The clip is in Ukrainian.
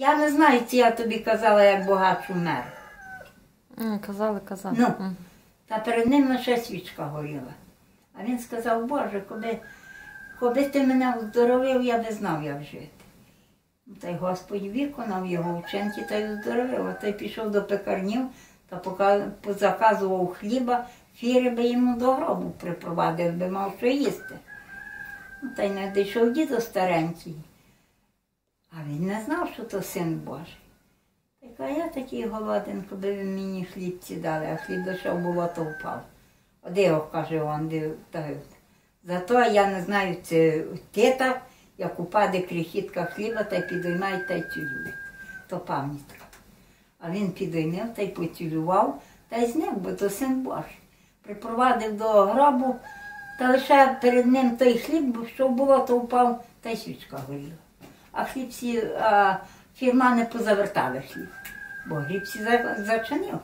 Я не знаю, чи я тобі казала, як богач умер. Казали, казали. Ну. Та перед ним лише свічка горіла. А він сказав, Боже, коли, коли ти мене оздоровив, я не знав, як жити. Ну, Та й Господь виконав його вчинки та й оздоровив. А той пішов до пекарнів та позаказував хліба, фіри би йому до гробу припровадив, би мав що їсти. Ну, та й не дійшов дідо старенький. А він не знав, що то син Божий. Так, а я такий голоден, коли ви мені хлібці дали, а хліб дійшов, було то впав. Його, каже, он де. Зато я не знаю, це тета, як упаде крихітка хліба, та й підіймають та й цілюють. То пам'ятка. А він підійняв та й поцілював, та й зняв, бо то син Божий. Припровадив до гробу, та лише перед ним той хліб, бо що було, то впав, та й свічка горіла. А хліб всі, а фірма не позавертали хліб, бо хліб всі за- зачинив.